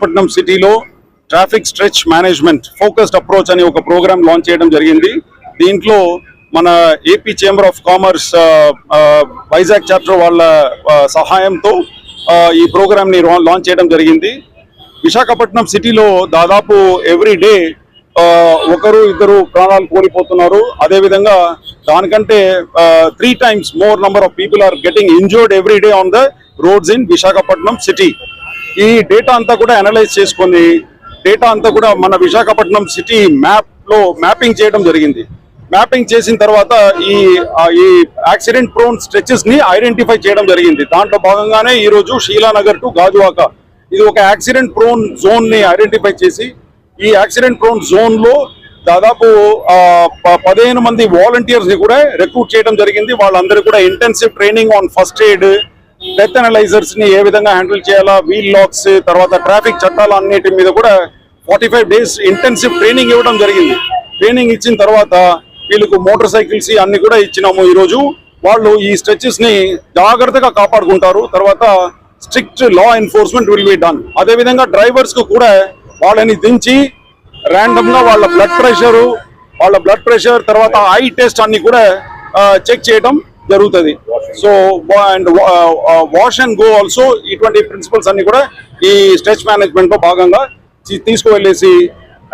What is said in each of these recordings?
విశాఖపట్నం సిటీలో traffic stretch management focused approach అనే ఒక ప్రోగ్రామ్ లాంచ్ చేయడం జరిగింది. దీంట్లో మన AP chamber of commerce Vizag chapter వాళ్ళ సహాయంతో ఈ ప్రోగ్రామ్ని లాంచ్ చేయడం జరిగింది. విశాఖపట్నం సిటీలో దాదాపు ఎవ్రీ డే ఒకరు ఇద్దరు ప్రాణాలు కోల్పోతున్నారు. అదేవిధంగా దానికంటే three times more number of people are getting injured every day on the roads in Visakhapatnam city ఈ డేటా అంతా కూడా అనలైజ్ చేసుకొని డేటా అంతా కూడా మన విశాఖపట్నం సిటీ మ్యాప్లో మ్యాపింగ్ చేయడం జరిగింది. మ్యాపింగ్ చేసిన తర్వాత ఈ ఈ యాక్సిడెంట్ ప్రోన్ స్ట్రెచెస్ని ఐడెంటిఫై చేయడం జరిగింది. దాంట్లో భాగంగానే ఈ రోజు షీలానగర్ టు గాజువాక. ఇది ఒక యాక్సిడెంట్ ప్రోన్ జోన్ని ఐడెంటిఫై చేసి ఈ యాక్సిడెంట్ ప్రోన్ జోన్లో దాదాపు ప- పదిహేను మంది వాలంటీర్స్ని కూడా రిక్రూట్ చేయడం జరిగింది. వాళ్ళందరూ కూడా intensive training on first aid death అనలైజర్స్ని ఏ విధంగా హ్యాండిల్ చేయాలా వీల్ లాక్స్ తర్వాత ట్రాఫిక్ చట్టాలు అన్నిటి మీద కూడా forty five days intensive training ఇవ్వడం జరిగింది. ట్రైనింగ్ ఇచ్చిన తర్వాత వీళ్ళకు మోటార్ సైకిల్స్ అన్ని కూడా ఇచ్చినాము ఈరోజు. వాళ్ళు ఈ స్ట్రెచెస్ని జాగ్రత్తగా కాపాడుకుంటారు. తర్వాత strict law enforcement will be done అదే విధంగా డ్రైవర్స్కు కూడా వాళ్ళని దించి ర్యాండమ్గా వాళ్ళ బ్లడ్ ప్రెషర్ వాళ్ళ బ్లడ్ ప్రెషర్ తర్వాత ఐ టెస్ట్ అన్ని కూడా చెక్ చేయడం జరుగుతుంది. So and wash and go also ఇటువంటి ప్రిన్సిపల్స్ అన్ని కూడా ఈ స్ట్రెచ్ మేనేజ్మెంట్లో భాగంగా తీసుకువెళ్ళేసి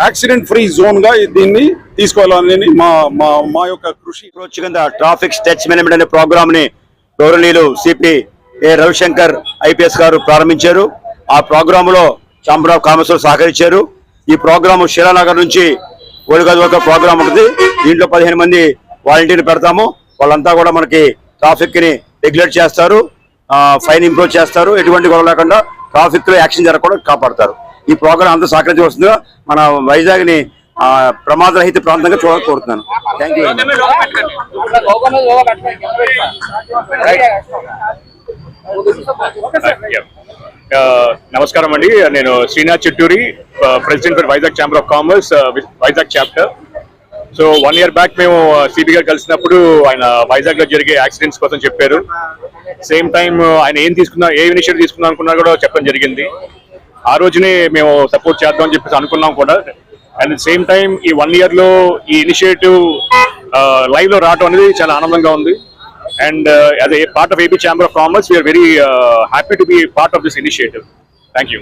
యాక్సిడెంట్ ఫ్రీ జోన్గా దీన్ని తీసుకోవాలని మా మా మా యొక్క కృషి. అప్రోచ్ కింద ట్రాఫిక్ స్ట్రెచ్ మేనేజ్మెంట్ అనే ప్రోగ్రామ్ని గౌరవనీయులు సిపి ఏ రవిశంకర్ ఐపీఎస్ గారు ప్రారంభించారు. ఆ ప్రోగ్రామ్లో ఛాంబర్ ఆఫ్ కామర్స్ సహకరించారు. ఈ ప్రోగ్రామ్ శిలానగర్ నుంచి ఓడిగది వరకు ప్రోగ్రామ్ ఉంటుంది దీంట్లో పదిహేను మంది వాలంటీర్లు పెడతాము. వాళ్ళంతా కూడా మనకి ట్రాఫిక్ని రెగ్యులేట్ చేస్తారు ఫైన్ ఇంప్రూవ్ చేస్తారు. ఎటువంటి గొడవ లేకుండా ట్రాఫిక్లో యాక్షన్ జరగకుండా కాపాడతారు. ఈ ప్రోగ్రామ్ అంతా సహకరించవలసిందిగా మన వైజాగ్ని ప్రమాదరహిత ప్రాంతంగా చూడ కోరుతున్నాను. థ్యాంక్ యూ uh, నమస్కారం అండి. నేను Srinath Chitturi president for Vizag chamber of commerce Vizag chapter so one year back మేము సిపి గారు కలిసినప్పుడు ఆయన వైజాగ్లో జరిగే యాక్సిడెంట్స్ కోసం చెప్పారు. సేమ్ టైం ఆయన ఏం తీసుకున్నా ఏ ఇనిషియేటివ్ తీసుకున్నా అనుకున్నా కూడా చెప్పడం జరిగింది. ఆ రోజునే మేము సపోర్ట్ చేద్దాం అని చెప్పేసి అనుకున్నాం కూడా. అండ్ సేమ్ టైం ఈ వన్ ఇయర్లో ఈ ఇనిషియేటివ్ లైవ్లో రావడం అనేది చాలా ఆనందంగా ఉంది. And as a part of AP chamber of commerce we are very happy to be part of this initiative thank you